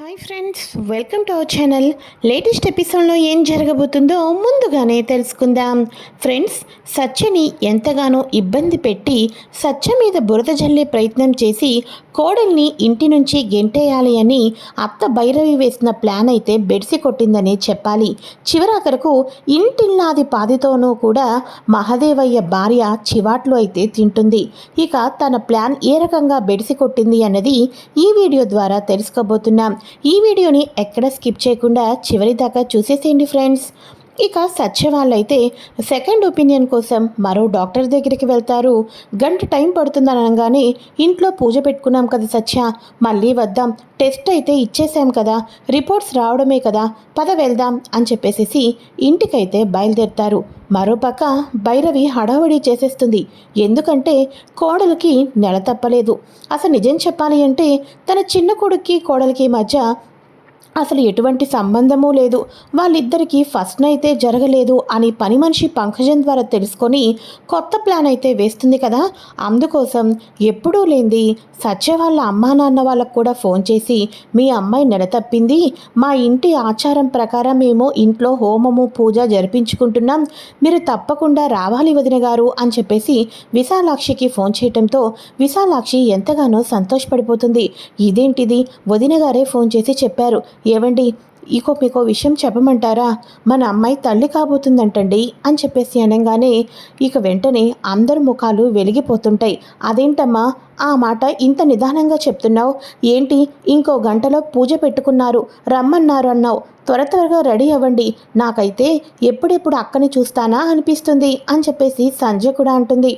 Hi friends welcome to our channel latest ఎపిసోడ్లో ఏం జరగబోతుందో ముందుగానే తెలుసుకుందాం. ఫ్రెండ్స్ సత్యని ఎంతగానో ఇబ్బంది పెట్టి సత్య మీద బురద జల్లే ప్రయత్నం చేసి కోడల్ని ఇంటి నుంచి గెంటేయాలి అని అత్త భైరవి వేసిన ప్లాన్ అయితే బెడిసి కొట్టిందనే చెప్పాలి. చివరాఖరకు ఇంటిల్లాది పాదితోనూ కూడా మహదేవయ్య భార్య చివాట్లు అయితే తింటుంది. ఇక తన ప్లాన్ ఏ రకంగా బెడిసి కొట్టింది అన్నది ఈ వీడియో ద్వారా తెలుసుకోబోతున్నాం. ఈ వీడియోని ఎక్కడ స్కిప్ చేయకుండా చివరి దాకా చూసేసేయండి ఫ్రెండ్స్. ఇక సత్య వాళ్ళైతే సెకండ్ ఒపీనియన్ కోసం మరో డాక్టర్ దగ్గరికి వెళ్తారు. గంట టైం పడుతుందని అనగానే ఇంట్లో పూజ పెట్టుకున్నాం కదా సత్య మళ్ళీ వద్దాం టెస్ట్ అయితే ఇచ్చేసాం కదా రిపోర్ట్స్ రావడమే కదా పద వెళ్దాం అని చెప్పేసేసి ఇంటికైతే బయలుదేరుతారు. మరోపక్క భైరవి హడావడి చేసేస్తుంది. ఎందుకంటే కోడలికి నెల తప్పలేదు. అసలు నిజం చెప్పాలి అంటే తన చిన్న కొడుక్కి కోడలికి మధ్య అసలు ఎటువంటి సంబంధము లేదు. వాళ్ళిద్దరికీ ఫస్ట్ అయితే జరగలేదు అని పని మనిషి పంకజం ద్వారా తెలుసుకొని కొత్త ప్లాన్ అయితే వేస్తుంది కదా. అందుకోసం ఎప్పుడూ లేనిది సత్య వాళ్ళ అమ్మా నాన్న వాళ్ళకు కూడా ఫోన్ చేసి మీ అమ్మాయి నెల తప్పింది. మా ఇంటి ఆచారం ప్రకారం మేము ఇంట్లో హోమము పూజ జరిపించుకుంటున్నాం. మీరు తప్పకుండా రావాలి వదిన గారు అని చెప్పేసి విశాలాక్షికి ఫోన్ చేయటంతో విశాలాక్షి ఎంతగానో సంతోషపడిపోతుంది. ఇదేంటిది? వదిన గారే ఫోన్ చేసి చెప్పారు. ఏవండి? ఇకో మీకో విషయం చెప్పమంటారా? మన అమ్మాయి తల్లి కాబోతుందంటండి అని చెప్పేసి అనగానే ఇక వెంటనే అందరి ముఖాలు వెలిగిపోతుంటాయి. అదేంటమ్మా? ఆ మాట ఇంత నిదానంగా చెప్తున్నావు? ఏంటి? ఇంకో గంటలో పూజ పెట్టుకున్నారు రమ్మన్నారు అన్నావు. త్వర త్వరగా రెడీ అవ్వండి. నాకైతే ఎప్పుడెప్పుడు అక్కని చూస్తానా అనిపిస్తుంది అని చెప్పేసి సంజయ్ కూడా అంటుంది.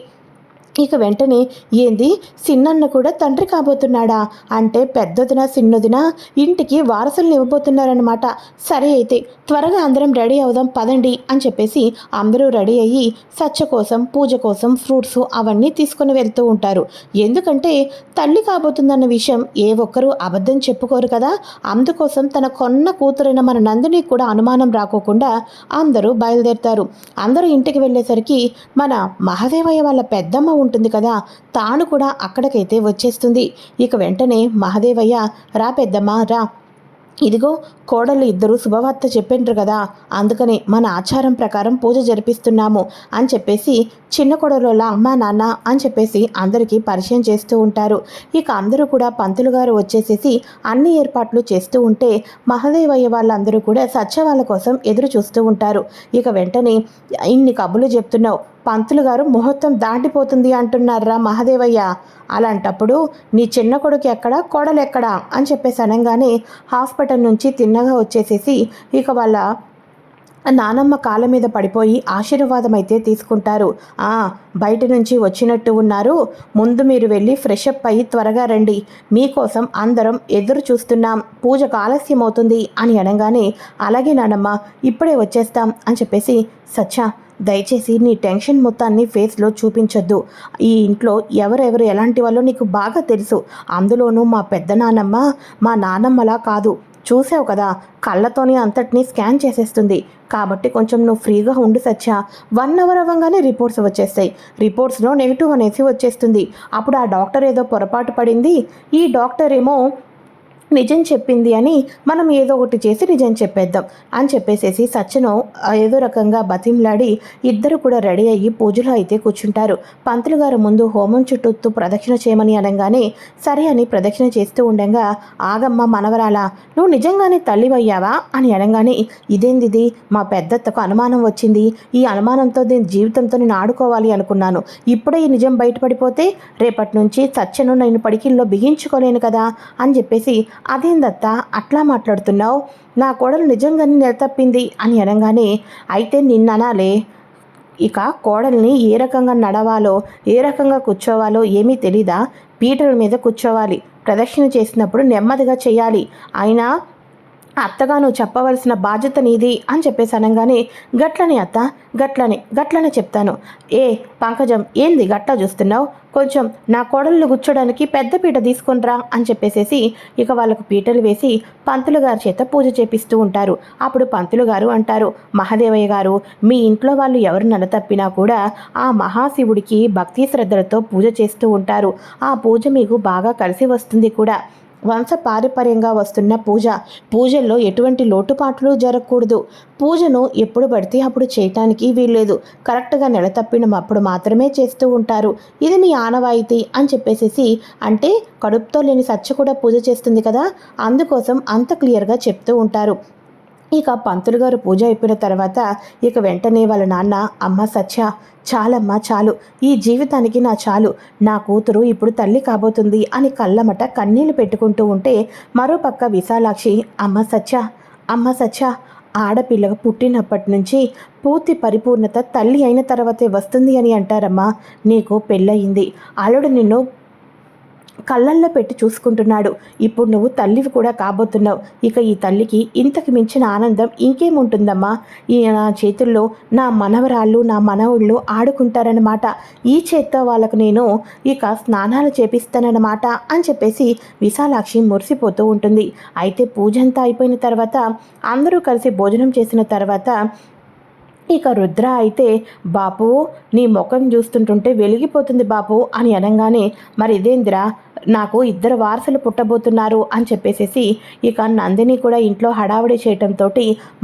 ఇక వెంటనే ఏంది? సిన్నన్న కూడా తండ్రి కాబోతున్నాడా? అంటే పెద్దదిన సిన్నదిన ఇంటికి వారసులను ఇవ్వబోతున్నారనమాట సరే అయితే త్వరగా అందరం రెడీ అవుదాం పదండి అని చెప్పేసి అందరూ రెడీ అయ్యి సచ్చ కోసం పూజ కోసం ఫ్రూట్స్ అవన్నీ తీసుకొని వెళ్తూ ఉంటారు. ఎందుకంటే తల్లి కాబోతుందన్న విషయం ఏ ఒక్కరూ అబద్ధం చెప్పుకోరు కదా. అందుకోసం తన కొన్న కూతురైన మన నందిని కూడా అనుమానం రాకోకుండా అందరూ బయలుదేరుతారు. అందరూ ఇంటికి వెళ్ళేసరికి మన మహాదేవయ్య వాళ్ళ పెద్దమ్మ ఉంటుంది కదా తాను కూడా అక్కడికైతే వచ్చేస్తుంది. ఇక వెంటనే మహదేవయ్య రా పెద్దమ్మ రా. ఇదిగో కోడళ్ళు ఇద్దరు శుభవార్త చెప్పిండ్రు కదా అందుకనే మన ఆచారం ప్రకారం పూజ జరిపిస్తున్నాము అని చెప్పేసి చిన్న కొడలోలా అమ్మ నాన్న అని చెప్పేసి అందరికీ పరిచయం చేస్తూ ఉంటారు. ఇక అందరూ కూడా పంతులు గారు వచ్చేసేసి అన్ని ఏర్పాట్లు చేస్తూ ఉంటే మహదేవయ్య వాళ్ళందరూ కూడా సత్య వాళ్ళ కోసం ఎదురు చూస్తూ ఉంటారు. ఇక వెంటనే ఇన్ని కబులు చెప్తున్నావు పంతులు గారు ముహూర్తం దాటిపోతుంది అంటున్నారా మహాదేవయ్య? అలాంటప్పుడు నీ చిన్న కొడుకు ఎక్కడ? కోడలు ఎక్కడ? అని చెప్పేసి అనగానే హాస్పిటల్ నుంచి తిన్నగా వచ్చేసేసి ఇక వాళ్ళ నానమ్మ కాళ్ళ మీద పడిపోయి ఆశీర్వాదం అయితే తీసుకుంటారు. ఆ బయట నుంచి వచ్చినట్టు ఉన్నారు. ముందు మీరు వెళ్ళి ఫ్రెష్ అప్ అయ్యి త్వరగా రండి. మీకోసం అందరం ఎదురు చూస్తున్నాం. పూజకు ఆలస్యం అవుతుంది అని అనగానే అలాగే నానమ్మ ఇప్పుడే వచ్చేస్తాం అని చెప్పేసి సచ్చా దయచేసి నీ టెన్షన్ మొత్తాన్ని ఫేస్లో చూపించొద్దు. ఈ ఇంట్లో ఎవరెవరు ఎలాంటి వాళ్ళో నీకు బాగా తెలుసు. అందులోనూ మా పెద్ద నానమ్మ మా నానమ్మలా కాదు. చూసావు కదా కళ్ళతోని అంతటినీ స్కాన్ చేసేస్తుంది. కాబట్టి కొంచెం నువ్వు ఫ్రీగా ఉండి సచ్చా వన్ అవర్ అవ్వగానే రిపోర్ట్స్ వచ్చేస్తాయి. రిపోర్ట్స్లో నెగిటివ్ అనేసి వచ్చేస్తుంది. అప్పుడు ఆ డాక్టర్ ఏదో పొరపాటు పడింది. ఈ డాక్టర్ ఏమో నిజం చెప్పింది అని మనం ఏదో ఒకటి చేసి నిజం చెప్పేద్దాం అని చెప్పేసేసి సత్యను ఏదో రకంగా బతింలాడి ఇద్దరు కూడా రెడీ అయ్యి పూజలో అయితే కూర్చుంటారు. పంతులు గారు ముందు హోమం చుట్టూ ప్రదక్షిణ చేయమని అనగానే సరే అని ప్రదక్షిణ చేస్తూ ఉండగా ఆగమ్మ మనవరాలా నువ్వు నిజంగానే తల్లివయ్యావా? అని అనగానే ఇదేందిది? మా పెద్దత్తకు అనుమానం వచ్చింది. ఈ అనుమానంతో దీని జీవితంతో నేను ఆడుకోవాలి అనుకున్నాను. ఇప్పుడే ఈ నిజం బయటపడిపోతే రేపటి నుంచి సత్యను నేను పడికిల్లో బిగించుకోలేను కదా? అని చెప్పేసి అదేందత్త అట్లా మాట్లాడుతున్నావు? నా కోడలు నిజంగానే నిలతప్పింది అని అనగానే అయితే నిన్ననాలే. ఇక కోడల్ని ఏ రకంగా నడవాలో ఏ రకంగా కూర్చోవాలో ఏమీ తెలీదా? పీటల మీద కూర్చోవాలి. ప్రదక్షిణ చేసినప్పుడు నెమ్మదిగా చేయాలి. అయినా అత్తగా నువ్వు చెప్పవలసిన బాధ్యత నీది అని చెప్పేసి అనగానే గట్లని అత్త గట్లని గట్లనే చెప్తాను. ఏ పంకజం ఏంది గట్లా చూస్తున్నావు? కొంచెం నా కోడళ్ళు కూర్చోడానికి పెద్ద పీట తీసుకొనిరా అని చెప్పేసేసి ఇక వాళ్ళకు పీటలు వేసి పంతులు గారి చేత పూజ చేపిస్తూ ఉంటారు. అప్పుడు పంతులు గారు అంటారు మహాదేవయ్య గారు మీ ఇంట్లో వాళ్ళు ఎవరు తప్పినా కూడా ఆ మహాశివుడికి భక్తి శ్రద్ధలతో పూజ చేస్తూ ఉంటారు. ఆ పూజ మీకు బాగా కలిసి వస్తుంది కూడా. వంశపారంపర్యంగా వస్తున్న పూజ. పూజల్లో ఎటువంటి లోటుపాట్లు జరగకూడదు. పూజను ఎప్పుడు పడితే అప్పుడు చేయటానికి వీల్లేదు. కరెక్ట్గా నెల తప్పినప్పుడు మాత్రమే చేస్తూ ఉంటారు. ఇది మీ ఆనవాయితీ అని చెప్పేసేసి అంటే కడుపుతో లేని సచ్చ కూడా పూజ చేస్తుంది కదా? అందుకోసం అంత క్లియర్గా చెప్తూ ఉంటారు. ఇక పంతులు గారు పూజ అయిపోయిన తర్వాత ఇక వెంటనే వాళ్ళ నాన్న అమ్మ సత్య చాలమ్మా చాలు. ఈ జీవితానికి నా చాలు. నా కూతురు ఇప్పుడు తల్లి కాబోతుంది అని కళ్ళమట కన్నీళ్ళు పెట్టుకుంటూ ఉంటే మరోపక్క విశాలాక్షి అమ్మ సత్య అమ్మ సత్య. ఆడపిల్ల పుట్టినప్పటి నుంచి పూర్తి పరిపూర్ణత తల్లి అయిన తర్వాతే వస్తుంది అని అంటారమ్మా. నీకు పెళ్ళయింది. అల్లుడు నిన్ను కళ్ళల్లో పెట్టి చూసుకుంటున్నాడు. ఇప్పుడు నువ్వు తల్లివి కూడా కాబోతున్నావు. ఇక ఈ తల్లికి ఇంతకు మించిన ఆనందం ఇంకేముంటుందమ్మా? ఈ నా చేతుల్లో నా మనవరాళ్ళు నా మనవుళ్ళు ఆడుకుంటారనమాట ఈ చేత్తో వాళ్ళకు నేను ఇక స్నానాలు చేపిస్తానన్నమాట అని చెప్పేసి విశాలాక్షి మురిసిపోతూ ఉంటుంది. అయితే పూజ అంతా అయిపోయిన తర్వాత అందరూ కలిసి భోజనం చేసిన తర్వాత ఇక రుద్ర అయితే బాపు నీ ముఖం చూస్తుంటుంటే వెలిగిపోతుంది బాపు అని అనగానే మరి ఇదేందిరా నాకు ఇద్దరు వారసులు పుట్టబోతున్నారు అని చెప్పేసేసి ఇక నందిని కూడా ఇంట్లో హడావిడి చేయటంతో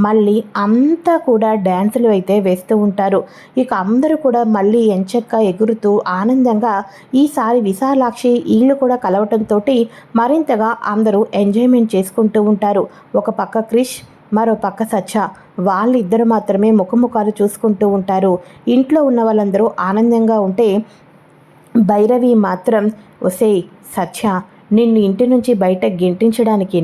మళ్ళీ అంతా కూడా డ్యాన్సులు అయితే వేస్తూ ఉంటారు. ఇక అందరూ కూడా మళ్ళీ ఎంచక్క ఎగురుతూ ఆనందంగా ఈసారి విశాలాక్షి ఇల్లు కూడా కలవటంతో మరింతగా అందరూ ఎంజాయ్మెంట్ చేసుకుంటూ ఉంటారు. ఒక పక్క క్రిష్ మరో పక్క సచ్చ. వాళ్ళిద్దరు మాత్రమే ముఖముఖాలు చూసుకుంటూ ఉంటారు. ఇంట్లో ఉన్న వాళ్ళందరూ ఆనందంగా ఉంటే భైరవి మాత్రం ఒసేయ్ సత్య నిన్ను ఇంటి నుంచి బయట గింటించడానికి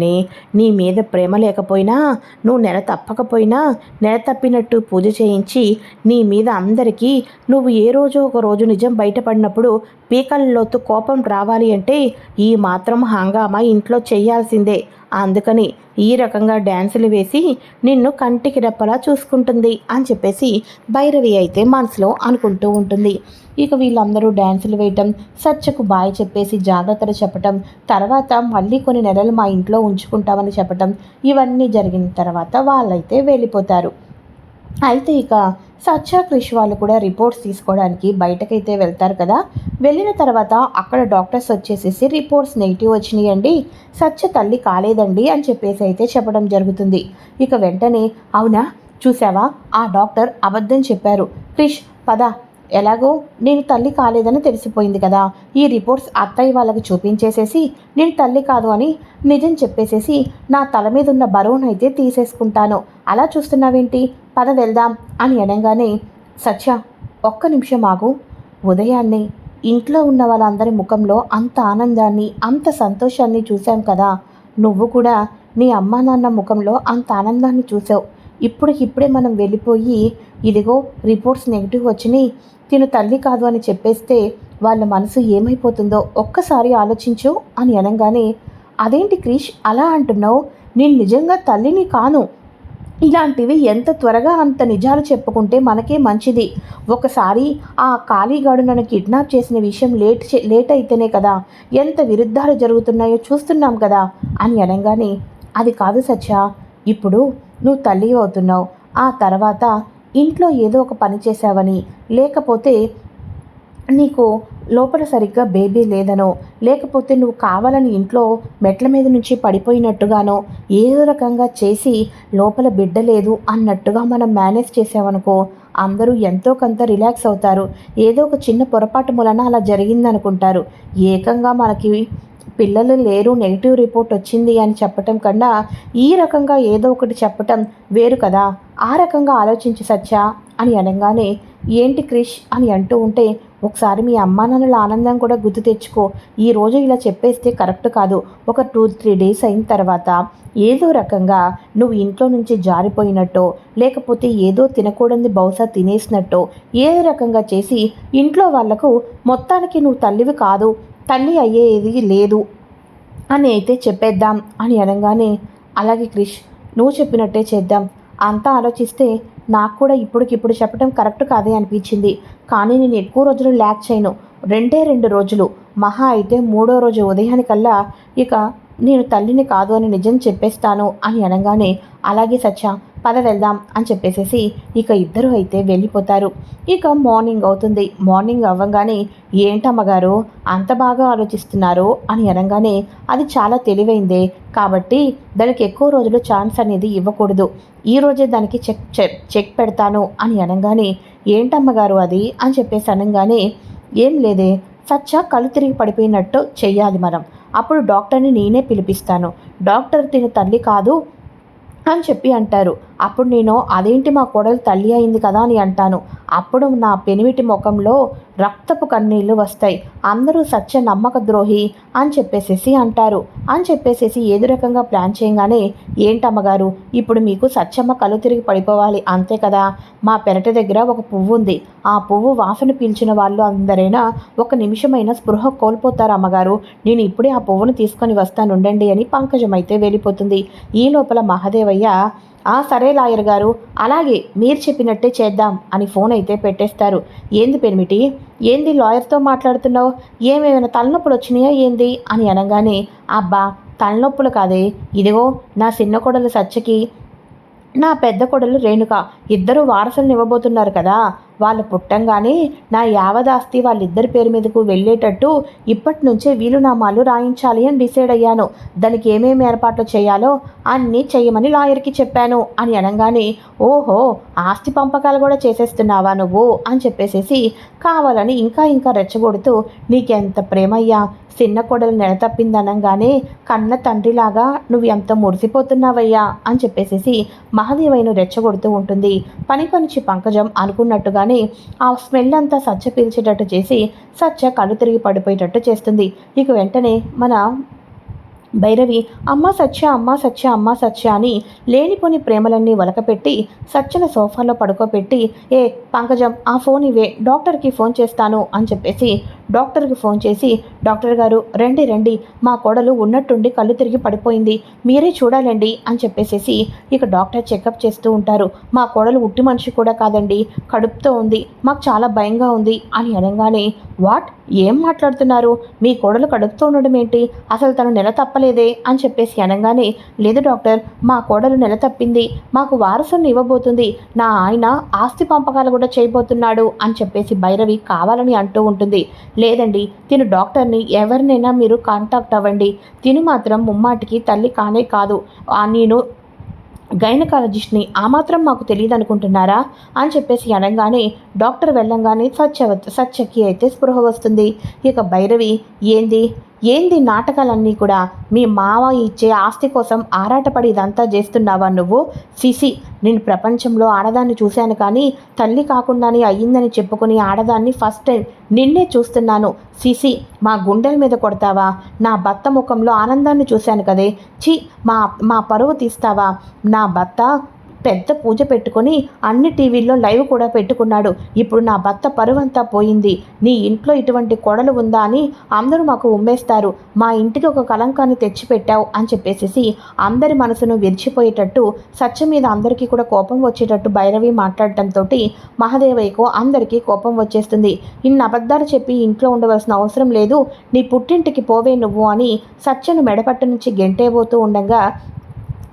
నీ మీద ప్రేమ లేకపోయినా నువ్వు నెల తప్పకపోయినా నెల తప్పినట్టు పూజ చేయించి నీ మీద అందరికీ నువ్వు ఏ రోజు ఒక రోజు నిజం బయటపడినప్పుడు పీకల్లోతు కోపం రావాలి అంటే ఈ మాత్రం హంగామా ఇంట్లో చేయాల్సిందే. అందుకని ఈ రకంగా డ్యాన్సులు వేసి నిన్ను కంటికి రెప్పలా చూసుకుంటుంది అని చెప్పేసి భైరవి అయితే మనసులో అనుకుంటూ ఉంటుంది. ఇక వీళ్ళందరూ డ్యాన్సులు వేయటం సచ్చకు బాయ్ చెప్పేసి జాగ్రత్తలు చెప్పటం తర్వాత మళ్ళీ కొన్ని నెలలు మా ఇంట్లో ఉంచుకుంటామని చెప్పటం ఇవన్నీ జరిగిన తర్వాత వాళ్ళైతే వెళ్ళిపోతారు. అయితే ఇక సత్య క్రిష్ వాళ్ళు కూడా రిపోర్ట్స్ తీసుకోవడానికి బయటకైతే వెళ్తారు కదా. వెళ్ళిన తర్వాత అక్కడ డాక్టర్స్ వచ్చేసేసి రిపోర్ట్స్ నెగిటివ్ వచ్చినాయండి. సత్య తల్లి కాలేదండి అని చెప్పేసి అయితే చెప్పడం జరుగుతుంది. ఇక వెంటనే అవునా? చూసావా? ఆ డాక్టర్ అబద్ధం చెప్పారు. క్రిష్ పద. ఎలాగో నేను తల్లి కాలేదని తెలిసిపోయింది కదా. ఈ రిపోర్ట్స్ అత్తయ్య వాళ్ళకి చూపించేసేసి నేను తల్లి కాదు అని నిజం చెప్పేసేసి నా తల మీద ఉన్న బరువునైతే తీసేసుకుంటాను. అలా చూస్తున్నావేంటి? పద వెళ్దాం అని అనగానే సత్య ఒక్క నిమిషం ఆగు. ఉదయాన్నే ఇంట్లో ఉన్న వాళ్ళందరి ముఖంలో అంత ఆనందాన్ని అంత సంతోషాన్ని చూశాం కదా. నువ్వు కూడా నీ అమ్మా నాన్న ముఖంలో అంత ఆనందాన్ని చూసావు ఇప్పుడు ఇప్పుడే మనం వెళ్ళిపోయి ఇదిగో రిపోర్ట్స్ నెగిటివ్ వచ్చినాయి. తిను తల్లి కాదు అని చెప్పేస్తే వాళ్ళ మనసు ఏమైపోతుందో ఒక్కసారి ఆలోచించు అని అనగానే అదేంటి క్రిష్ అలా అంటున్నావు? నేను నిజంగా తల్లిని కాను. ఇలాంటివి ఎంత త్వరగా అంత నిజాలు చెప్పుకుంటే మనకే మంచిది. ఒకసారి ఆ ఖాళీగాడు నన్ను కిడ్నాప్ చేసిన విషయం లేట్ లేట్ అయితేనే కదా ఎంత విరుద్ధాలు జరుగుతున్నాయో చూస్తున్నాం కదా అని అనగానే అది కాదు సత్య. ఇప్పుడు నువ్వు తల్లి అవుతున్నావు. ఆ తర్వాత ఇంట్లో ఏదో ఒక పని చేశావని లేకపోతే నీకు లోపల సరిగ్గా బేబీ లేదనో లేకపోతే నువ్వు కావాలని ఇంట్లో మెట్ల మీద నుంచి పడిపోయినట్టుగానో ఏదో రకంగా చేసి లోపల బిడ్డ లేదు అన్నట్టుగా మనం మేనేజ్ చేసామనుకో అందరూ ఎంతో కొంత రిలాక్స్ అవుతారు. ఏదో ఒక చిన్న పొరపాటు మూలన అలా జరిగిందనుకుంటారు. ఏకంగా మనకి పిల్లలు లేరు నెగిటివ్ రిపోర్ట్ వచ్చింది అని చెప్పటం కన్నా ఈ రకంగా ఏదో ఒకటి చెప్పటం వేరు కదా. ఆ రకంగా ఆలోచించి సచ్చా అని అనగానే ఏంటి క్రిష్ అని అంటూ ఉంటే ఒకసారి మీ అమ్మా నాన్నల ఆనందం కూడా గుర్తు తెచ్చుకో. ఈ రోజు ఇలా చెప్పేస్తే కరెక్ట్ కాదు. ఒక టూ త్రీ డేస్ అయిన తర్వాత ఏదో రకంగా నువ్వు ఇంట్లో నుంచి జారిపోయినట్టో లేకపోతే ఏదో తినకూడని బహుశా తినేసినట్టో ఏదో రకంగా చేసి ఇంట్లో వాళ్ళకు మొత్తానికి నువ్వు తల్లివి కాదు. తల్లి అయ్యేది లేదు. అని అయితే చెప్పేద్దాం అని అనగానే అలాగే క్రిష్ నువ్వు చెప్పినట్టే చేద్దాం. అంతా ఆలోచిస్తే నాకు కూడా ఇప్పటికిప్పుడు చెప్పడం కరెక్ట్ కాదే అనిపించింది. కానీ నేను ఎక్కువ రోజులు ల్యాక్ చేయను. రెండే రెండు రోజులు. మహా అయితే మూడో రోజు ఉదయానికల్లా ఇక నేను తల్లిని కాదు అని నిజం చెప్పేస్తాను అని అనగానే అలాగే సత్య పద వెళ్దాం అని చెప్పేసేసి ఇక ఇద్దరు అయితే వెళ్ళిపోతారు. ఇక మార్నింగ్ అవుతుంది. మార్నింగ్ అవ్వగానే ఏంటమ్మగారు అంత బాగా ఆలోచిస్తున్నారు అని అనగానే అది చాలా తెలివైందే. కాబట్టి దానికి ఎక్కువ రోజులు ఛాన్స్ అనేది ఇవ్వకూడదు. ఈ రోజే దానికి చెక్ చెక్ చెక్ పెడతాను అని అనగానే ఏంటమ్మగారు అది అని చెప్పేసి అనగానే ఏం లేదే సచ్చ కళ్ళు తిరిగి పడిపోయినట్టు చెయ్యాలి మనం. అప్పుడు డాక్టర్ని నేనే పిలిపిస్తాను. డాక్టర్ తిన తల్లి కాదు అని చెప్పి అంటారు. అప్పుడు నేను అదేంటి మా కోడలు తల్లి అయింది కదా అని అంటాను. అప్పుడు నా పెనిమిటి ముఖంలో రక్తపు కన్నీళ్ళు వస్తాయి. అందరూ సత్య నమ్మక ద్రోహి అని చెప్పేసేసి అంటారు. అని చెప్పేసేసి ఏదో రకంగా ప్లాన్ చేయగానే ఏంటమ్మగారు ఇప్పుడు మీకు సత్యమ్మ కళ్ళు తిరిగి పడిపోవాలి అంతే కదా? మా పెరటి దగ్గర ఒక పువ్వు ఉంది. ఆ పువ్వు వాసన పీల్చిన వాళ్ళు అందరైనా ఒక నిమిషమైన స్పృహ కోల్పోతారు అమ్మగారు? నేను ఇప్పుడే ఆ పువ్వును తీసుకొని వస్తానుండండి అని పంకజం అయితే వెళ్ళిపోతుంది. ఈ లోపల మహాదేవయ్య ఆ సరే లాయర్ గారు అలాగే మీరు చెప్పినట్టే చేద్దాం అని ఫోన్ అయితే పెట్టేస్తారు. ఏంది పెనిమిటి ఏంది లాయర్తో మాట్లాడుతున్నావు? ఏమేమైనా తలనొప్పులు వచ్చినాయా ఏంది? అని అనగానే అబ్బా తలనొప్పులు కాదే. ఇదిగో నా చిన్న కొడలు సచ్చకి నా పెద్ద కొడలు రేణుక ఇద్దరు వారసులను ఇవ్వబోతున్నారు కదా. వాళ్ళు పుట్టంగానే నా యావదాస్తి వాళ్ళిద్దరి పేరు మీదకు వెళ్ళేటట్టు ఇప్పటి నుంచే వీలునామాలు రాయించాలి అని డిసైడ్ అయ్యాను. దానికి ఏమేమి ఏర్పాట్లు చేయాలో అన్నీ చేయమని లాయర్కి చెప్పాను. అని అనగానే ఓహో ఆస్తి పంపకాలు కూడా చేసేస్తున్నావా నువ్వు? అని చెప్పేసేసి కావాలని ఇంకా ఇంకా రెచ్చగొడుతూ నీకెంత ప్రేమయ్యా చిన్న కొడలు నెలతప్పిందనంగానే కన్న తండ్రిలాగా నువ్వు ఎంత మురిసిపోతున్నావయ్యా? అని చెప్పేసేసి మహాదేవయ్యను రెచ్చగొడుతూ ఉంటుంది. పని పనిచి పంకజం అనుకున్నట్టుగా అనుకున్నట్టుగానే ఆ స్మెల్ అంతా సచ్చ పీల్చేటట్టు చేసి సచ్చ కళ్ళు తిరిగి పడిపోయేటట్టు చేస్తుంది. ఇక వెంటనే మన భైరవి అమ్మ సత్య అమ్మ సత్య అమ్మ సత్య అని లేనిపోని ప్రేమలన్నీ వలకపెట్టి సత్యను సోఫాలో పడుకోబెట్టి ఏ పంకజం ఆ ఫోన్ ఇవే డాక్టర్కి ఫోన్ చేస్తాను అని చెప్పేసి డాక్టర్కి ఫోన్ చేసి డాక్టర్ గారు రండి రండి. మా కోడలు ఉన్నట్టుండి కళ్ళు తిరిగి పడిపోయింది. మీరే చూడాలండి అని చెప్పేసేసి ఇక డాక్టర్ చెకప్ చేస్తూ ఉంటారు. మా కోడలు ఉట్టి మనిషి కూడా కాదండి. కడుపుతో ఉంది. మాకు చాలా భయంగా ఉంది అని అనగానే వాట్? ఏం మాట్లాడుతున్నారు? మీ కోడలు కడుపుతో ఉండడం ఏంటి? అసలు తను నెల తప్పలేదే అని చెప్పేసి అనగానే లేదు డాక్టర్. మా కోడలు నెల తప్పింది. మాకు వారసుని ఇవ్వబోతుంది. నా ఆయన ఆస్తి పంపకాలు కూడా చేయబోతున్నాడు అని చెప్పేసి భైరవి కావాలని అంటూ ఉంటుంది. లేదండి తిను డాక్టర్ని ఎవరినైనా మీరు కాంటాక్ట్ అవ్వండి. తిను మాత్రం ముమ్మాటికి తల్లి కానే కాదు. నేను గైనకాలజిస్ట్ని ఆ మాత్రం మాకు తెలియదు అనుకుంటున్నారా అని చెప్పేసి అనగానే డాక్టర్ వెళ్ళంగానే సత్య సత్యకి అయితే స్పృహ వస్తుంది. ఇక భైరవి ఏంది? ఏంది నాటకాలన్నీ కూడా? మీ మావ ఇచ్చే ఆస్తి కోసం ఆరాటపడి ఇదంతా చేస్తున్నావా నువ్వు? సిసి నేను ప్రపంచంలో ఆడదాన్ని చూశాను కానీ తల్లి కాకుండానే అయ్యిందని చెప్పుకుని ఆడదాన్ని ఫస్ట్ టైం నిన్నే చూస్తున్నాను. సిసి మా గుండెల మీద కొడతావా? నా భర్త ముఖంలో ఆనందాన్ని చూశాను కదే. చి మా మా పరువు తీస్తావా? నా భర్త పెద్ద పూజ పెట్టుకొని అన్ని టీవీల్లో లైవ్ కూడా పెట్టుకున్నాడు. ఇప్పుడు నా భర్త పరువంతా పోయింది. నీ ఇంట్లో ఇటువంటి కొడలు ఉందా అని అందరూ మాకు ఉమ్మేస్తారు. మా ఇంటికి ఒక కలంకాన్ని తెచ్చిపెట్టావు అని చెప్పేసి అందరి మనసును విరిచిపోయేటట్టు సత్యం మీద అందరికీ కూడా కోపం వచ్చేటట్టు భైరవి మాట్లాడటంతో మహాదేవయ్యకు అందరికీ కోపం వచ్చేస్తుంది. ఇన్ని అబద్ధాలు చెప్పి ఇంట్లో ఉండవలసిన అవసరం లేదు. నీ పుట్టింటికి పోవే నువ్వు అని సత్యను మెడపట్టు నుంచి గెంటేబోతూ ఉండగా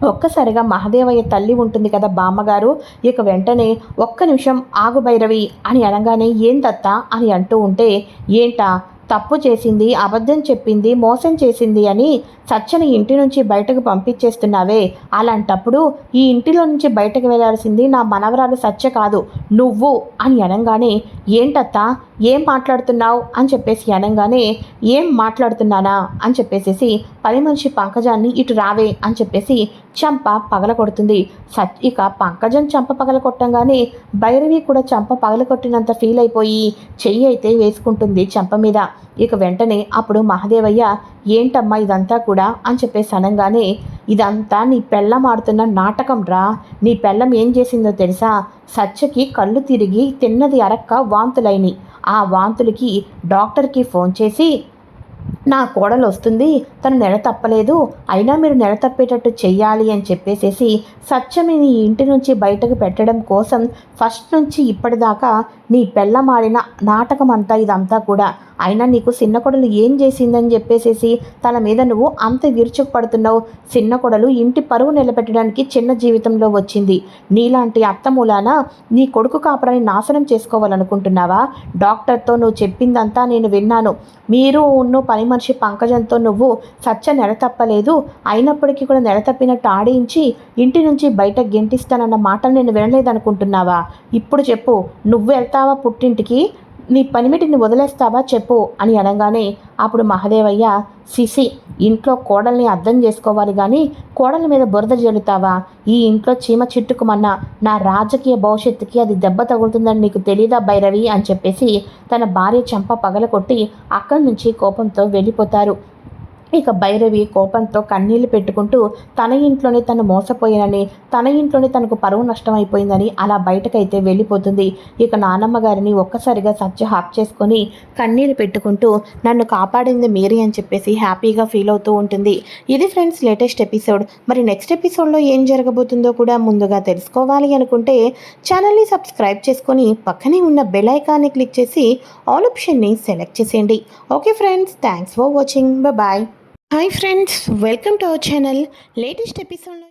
ఒక్కసారిగా మహదేవయ్య తల్లి ఉంటుంది కదా బామ్మగారు ఇక వెంటనే ఒక్క నిమిషం ఆగు భైరవి అని అనగానే ఏం దత్త? అని అంటూ ఉంటే ఏంటా? తప్పు చేసింది అబద్ధం చెప్పింది మోసం చేసింది అని సచ్చని ఇంటి నుంచి బయటకు పంపించేస్తున్నావే. అలాంటప్పుడు ఈ ఇంటిలో నుంచి బయటకు వెళ్ళాల్సింది నా మనవరాలు సత్య కాదు నువ్వు అని అనగానే ఏంటత్తా? ఏం మాట్లాడుతున్నావు? అని చెప్పేసి అనగానే ఏం మాట్లాడుతున్నానా? అని చెప్పేసేసి పని మనిషి పంకజాన్ని ఇటు రావే అని చెప్పేసి చంప పగల కొడుతుంది. సత్ ఇక పంకజం చంప పగల కొట్టంగానే భైరవి కూడా చంప పగల కొట్టినంత ఫీల్ అయిపోయి చెయ్యి అయితే వేసుకుంటుంది చంప మీద. ఇక వెంటనే అప్పుడు మహాదేవయ్య ఏంటమ్మా ఇదంతా కూడా? అని చెప్పేసి అనగానే ఇదంతా నీ పెళ్ళం ఆడుతున్న నాటకం రా. నీ పెళ్ళం ఏం చేసిందో తెలుసా? సత్యకి కళ్ళు తిరిగి తిన్నది అరక్క వాంతులైనవి ఆ వాంతులకి డాక్టర్కి ఫోన్ చేసి నా కోడలు వస్తుంది తను నెల తప్పలేదు అయినా మీరు నెల తప్పేటట్టు చెయ్యాలి అని చెప్పేసేసి సత్యమిని ఇంటి నుంచి బయటకు పెట్టడం కోసం ఫస్ట్ నుంచి ఇప్పటిదాకా నీ పెళ్ళమాడిన నాటకం అంతా ఇదంతా కూడా అయినా నీకు చిన్న కొడలు ఏం చేసిందని చెప్పేసేసి తన మీద నువ్వు అంత విరుచుకుపడుతున్నావు. చిన్న కొడలు ఇంటి పరువు నిలబెట్టడానికి చిన్న జీవితంలో వచ్చింది. నీలాంటి అత్తమూలాన నీ కొడుకు కాపురాన్ని నాశనం చేసుకోవాలనుకుంటున్నావా? డాక్టర్తో నువ్వు చెప్పిందంతా నేను విన్నాను. మీరు ఉన్న పని మనిషి పంకజంతో నువ్వు సత్య నెల తప్పలేదు. అయినప్పటికీ కూడా నెల తప్పినట్టు ఆడించి ఇంటి నుంచి బయట గెంటిస్తానన్న మాటలు నేను వినలేదనుకుంటున్నావా? ఇప్పుడు చెప్పు నువ్వు వెళ్తావా పుట్టింటికి? నీ పనిమిటిని వదిలేస్తావా చెప్పు అని అనగానే అప్పుడు మహదేవయ్య సిసి ఇంట్లో కోడల్ని అర్థం చేసుకోవాలి కానీ కోడల మీద బురద జల్లుతావా? ఈ ఇంట్లో చీమ చిట్టుకుమన్న నా రాజకీయ భవిష్యత్తుకి అది దెబ్బ తగులుతుందని నీకు తెలీదా భైరవి? అని చెప్పేసి తన భార్య చెంప పగలకొట్టి అక్కడి నుంచి కోపంతో వెళ్ళిపోతారు. ఇక భైరవి కోపంతో కన్నీళ్ళు పెట్టుకుంటూ తన ఇంట్లోనే తను మోసపోయానని తన ఇంట్లోనే తనకు పరువు నష్టం అయిపోయిందని అలా బయటకైతే వెళ్ళిపోతుంది. ఇక నానమ్మ గారిని ఒక్కసారిగా సత్య హాక్ చేసుకొని కన్నీళ్ళు పెట్టుకుంటూ నన్ను కాపాడింది మీరే అని చెప్పేసి హ్యాపీగా ఫీల్ అవుతూ ఉంటుంది. ఇది ఫ్రెండ్స్ లేటెస్ట్ ఎపిసోడ్. మరి నెక్స్ట్ ఎపిసోడ్లో ఏం జరగబోతుందో కూడా ముందుగా తెలుసుకోవాలి అనుకుంటే ఛానల్ని సబ్స్క్రైబ్ చేసుకొని పక్కనే ఉన్న బెల్ ఐకాన్ని క్లిక్ చేసి ఆల్ ఆప్షన్ని సెలెక్ట్ చేసేయండి. Okay friends thanks for watching. Bye. Hi friends welcome to our channel latest ఎపిసోడ్లో